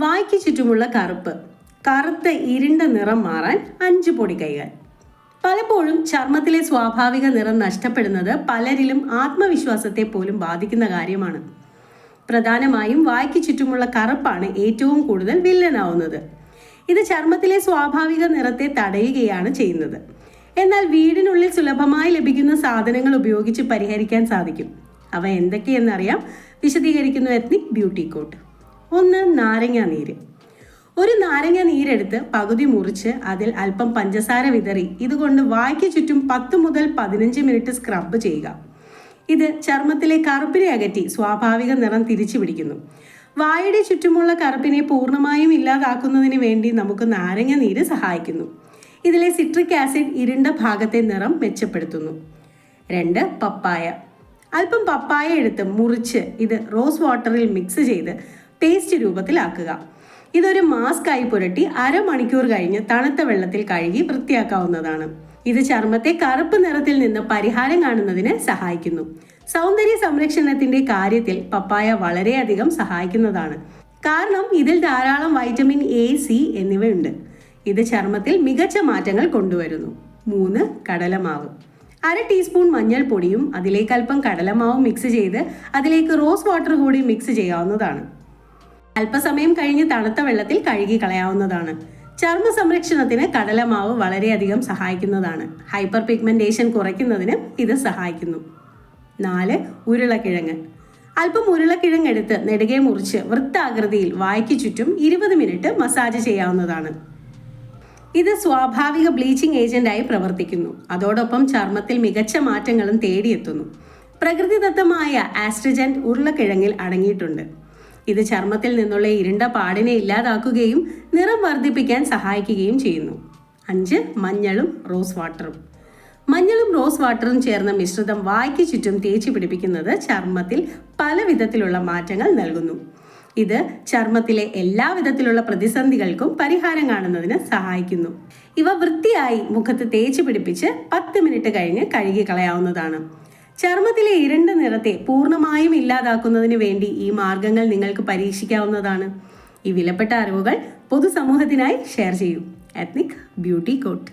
വായ്ക്ക് ചുറ്റുമുള്ള കറുപ്പ്. കറുത്ത ഇരുണ്ട നിറം മാറാൻ അഞ്ച് പൊടി കൈകൾ. പലപ്പോഴും ചർമ്മത്തിലെ സ്വാഭാവിക നിറം നഷ്ടപ്പെടുന്നത് പലരിലും ആത്മവിശ്വാസത്തെ പോലും ബാധിക്കുന്ന കാര്യമാണ്. പ്രധാനമായും വായ്ക്ക് ചുറ്റുമുള്ള കറുപ്പാണ് ഏറ്റവും കൂടുതൽ വില്ലനാവുന്നത്. ഇത് ചർമ്മത്തിലെ സ്വാഭാവിക നിറത്തെ തടയുകയാണ് ചെയ്യുന്നത്. എന്നാൽ വീടിനുള്ളിൽ സുലഭമായി ലഭിക്കുന്ന സാധനങ്ങൾ ഉപയോഗിച്ച് പരിഹരിക്കാൻ സാധിക്കും. അവ എന്തൊക്കെയെന്നറിയാം വിശദീകരിക്കുന്നു എത്നിക് ബ്യൂട്ടി കോട്ട്. ഒന്ന് നാരങ്ങ നീര്. ഒരു നാരങ്ങ നീരെടുത്ത് പകുതി മുറിച്ച് അതിൽ അല്പം പഞ്ചസാര വിതറി ഇതുകൊണ്ട് വായ്ക്ക് ചുറ്റും പത്ത് മുതൽ പതിനഞ്ച് മിനിറ്റ് സ്ക്രബ് ചെയ്യുക. ഇത് ചർമ്മത്തിലെ കറുപ്പിനെ അകറ്റി സ്വാഭാവിക നിറം തിരിച്ചു പിടിക്കുന്നു. വായുടെ ചുറ്റുമുള്ള കറുപ്പിനെ പൂർണമായും ഇല്ലാതാക്കുന്നതിന് വേണ്ടി നമുക്ക് നാരങ്ങ നീര് സഹായിക്കുന്നു. ഇതിലെ സിട്രിക് ആസിഡ് ഇരുണ്ട ഭാഗത്തെ നിറം മെച്ചപ്പെടുത്തുന്നു. രണ്ട് പപ്പായ. അല്പം പപ്പായ എടുത്ത് മുറിച്ച് ഇത് റോസ് വാട്ടറിൽ മിക്സ് ചെയ്ത് പേസ്റ്റ് രൂപത്തിലാക്കുക. ഇതൊരു മാസ്കായി പുരട്ടി അരമണിക്കൂർ കഴിഞ്ഞ് തണുത്ത വെള്ളത്തിൽ കഴുകി വൃത്തിയാക്കാവുന്നതാണ്. ഇത് ചർമ്മത്തെ കറുപ്പ് നിറത്തിൽ നിന്ന് പരിഹാരം കാണുന്നതിന് സഹായിക്കുന്നു. സൗന്ദര്യ സംരക്ഷണത്തിന്റെ കാര്യത്തിൽ പപ്പായ വളരെയധികം സഹായിക്കുന്നതാണ്. കാരണം ഇതിൽ ധാരാളം വൈറ്റമിൻ എ സി എന്നിവയുണ്ട്. ഇത് ചർമ്മത്തിൽ മികച്ച മാറ്റങ്ങൾ കൊണ്ടുവരുന്നു. മൂന്ന് കടലമാവ്. അര ടീസ്പൂൺ മഞ്ഞൾപ്പൊടിയും അതിലേക്ക് അല്പം കടലമാവും മിക്സ് ചെയ്ത് അതിലേക്ക് റോസ് വാട്ടർ കൂടി മിക്സ് ചെയ്യാവുന്നതാണ്. അല്പസമയം കഴിഞ്ഞ് തണുത്ത വെള്ളത്തിൽ കഴുകി കളയാവുന്നതാണ്. ചർമ്മ സംരക്ഷണത്തിന് കടലമാവ് വളരെയധികം സഹായിക്കുന്നതാണ്. ഹൈപ്പർ പിഗ്മെന്റേഷൻ കുറയ്ക്കുന്നതിന് ഇത് സഹായിക്കുന്നു. നാല് ഉരുളക്കിഴങ്ങ്. അല്പം ഉരുളക്കിഴങ്ങ് എടുത്ത് നെടുകെ മുറിച്ച് വൃത്താകൃതിയിൽ വായ്ക്ക് ചുറ്റും ഇരുപത് മിനിറ്റ് മസാജ് ചെയ്യാവുന്നതാണ്. ഇത് സ്വാഭാവിക ബ്ലീച്ചിങ് ഏജന്റായി പ്രവർത്തിക്കുന്നു. അതോടൊപ്പം ചർമ്മത്തിൽ മികച്ച മാറ്റങ്ങളും തേടിയെത്തുന്നു. പ്രകൃതിദത്തമായ ആസ്ട്രജന്റ് ഉരുളക്കിഴങ്ങിൽ അടങ്ങിയിട്ടുണ്ട്. ഇത് ചർമ്മത്തിൽ നിന്നുള്ള ഇരുണ്ട പാടിനെ ഇല്ലാതാക്കുകയും നിറം വർദ്ധിപ്പിക്കാൻ സഹായിക്കുകയും ചെയ്യുന്നു. അഞ്ച് മഞ്ഞളും റോസ് വാട്ടറും. മഞ്ഞളും റോസ് വാട്ടറും ചേർന്ന മിശ്രിതം വായ്ക്ക് ചുറ്റും തേച്ച് പിടിപ്പിക്കുന്നത് ചർമ്മത്തിൽ പല വിധത്തിലുള്ള മാറ്റങ്ങൾ നൽകുന്നു. ഇത് ചർമ്മത്തിലെ എല്ലാ വിധത്തിലുള്ള പ്രതിസന്ധികൾക്കും പരിഹാരം കാണുന്നതിന് സഹായിക്കുന്നു. ഇവ വൃത്തിയായി മുഖത്ത് തേച്ച് പിടിപ്പിച്ച് പത്ത് മിനിറ്റ് കഴിഞ്ഞ് കഴുകി കളയാവുന്നതാണ്. ചർമ്മത്തിലെ ഇരുണ്ട നിറത്തെ പൂർണമായും ഇല്ലാതാക്കുന്നതിന് വേണ്ടി ഈ മാർഗങ്ങൾ നിങ്ങൾക്ക് പരീക്ഷിക്കാവുന്നതാണ്. ഈ വിലപ്പെട്ട അറിവുകൾ പൊതുസമൂഹത്തിനായി ഷെയർ ചെയ്യൂ. Ethnic beauty coat